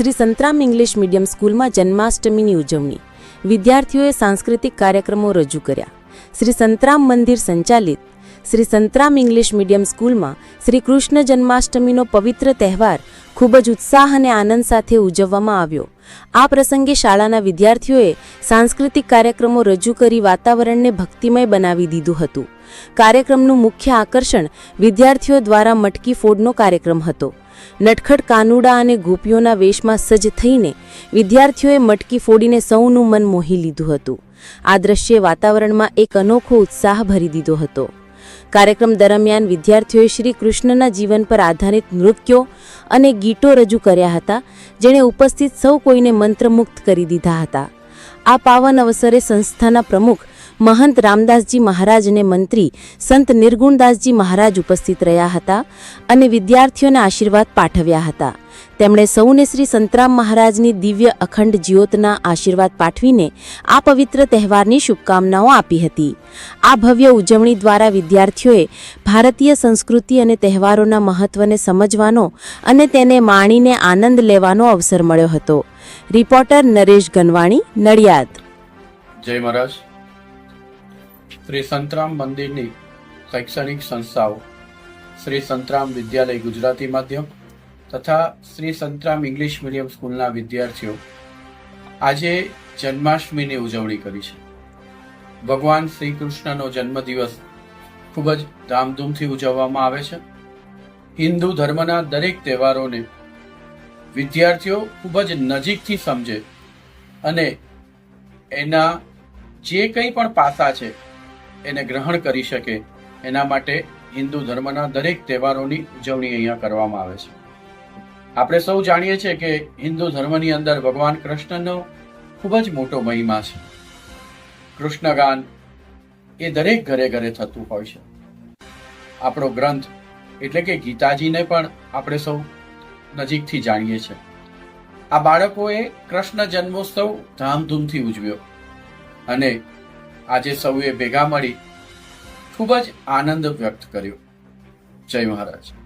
Shri Santram English medium સ્કૂલમાં જન્માષ્ટમીની ઉજવણી. વિદ્યાર્થીઓએ સાંસ્કૃતિક કાર્યક્રમો રજૂ કર્યા. શ્રી સંતરામ મંદિર સંચાલિત. શ્રી સંતરામ ઇંગ્લિશ મીડિયમ સ્કૂલમાં શ્રી કૃષ્ણ જન્માષ્ટમીનો પવિત્ર તહેવાર ખૂબ જ ઉત્સાહ અને આનંદ સાથે ઉજવવામાં આવ્યો. આ પ્રસંગે શાળાના વિદ્યાર્થીઓએ સાંસ્કૃતિક કાર્યક્રમો રજૂ કરી વાતાવરણને ભક્તિમય બનાવી દીધું હતું. કાર્યક્રમનું મુખ્ય આકર્ષણ વિદ્યાર્થીઓ દ્વારા મટકી ફોડનો કાર્યક્રમ હતો. નટખટ કાનુડા અને ગોપીઓના વેશમાં સજ્જ થઈને વિદ્યાર્થીઓએ મટકી ફોડીને સૌનું મન મોહી લીધું હતું. આ દ્રશ્યે વાતાવરણમાં એક અનોખો ઉત્સાહ ભરી દીધો હતો. કાર્યક્રમ દરમિયાન વિદ્યાર્થીઓએ શ્રી કૃષ્ણના જીવન પર આધારિત નૃત્યો અને ગીતો રજૂ કર્યા હતા, જેણે ઉપસ્થિત સૌ કોઈને મંત્રમુગ્ધ કરી દીધા હતા. આ પાવન અવસરે સંસ્થાના પ્રમુખ મહંત રામદાસજી મહારાજ અને મંત્રી સંત નિર્ગુણદાસજી મહારાજ ઉપસ્થિત રહ્યા હતા અને વિદ્યાર્થીઓને આશીર્વાદ પાઠવ્યા હતા. તેમણે સૌને શ્રી સંતરામ મહારાજની દિવ્ય અખંડ જ્યોતના આશીર્વાદ પાઠવીને આ પવિત્ર તહેવારની શુભકામનાઓ આપી હતી. આ ભવ્ય ઉજવણી દ્વારા વિદ્યાર્થીઓએ ભારતીય સંસ્કૃતિ અને તહેવારોના મહત્વને સમજવાનો અને તેને માણીને આનંદ લેવાનો અવસર મળ્યો હતો. રિપોર્ટર નરેશ ગનવાણી, નડિયાદ. જય મહારાજ. શ્રી સંતરામ મંદિરની શૈક્ષણિક સંસ્થાઓ, શ્રી સંતરામ વિદ્યાલય ગુજરાતી માધ્યમ તથા શ્રી સંતરામ ઇંગ્લિશ મીડિયમ સ્કૂલના વિદ્યાર્થીઓ આજે જન્માષ્ટમીની ઉજવણી કરી છે. ભગવાન શ્રી કૃષ્ણનો જન્મદિવસ ખૂબ જ ધામધૂમથી ઉજવવામાં આવે છે. હિન્દુ ધર્મના દરેક તહેવારોને વિદ્યાર્થીઓ ખૂબ જ નજીકથી સમજે અને એના જે કંઈ પણ પાસા છે એને ગ્રહણ કરી શકે. એના માટે હિન્દુ ધર્મના દરેક તહેવારોની ઉજવણી અહીંયા કરવામાં આવે છે. આપણે સૌ જાણીએ છીએ કે હિન્દુ ધર્મની અંદર ભગવાન કૃષ્ણનો ખૂબ જ મોટો મહિમા છે. કૃષ્ણગાન એ દરેક ઘરે ઘરે થતું હોય છે. આપણો ગ્રંથ એટલે કે ગીતાજીને પણ આપણે સૌ નજીકથી જાણીએ છીએ. આ બાળકોએ કૃષ્ણ જન્મોત્સવ ધામધૂમથી ઉજવ્યો. અને આજે સૌએ ભેગા મળી ખૂબ જ આનંદ વ્યક્ત કર્યો. જય મહારાજ.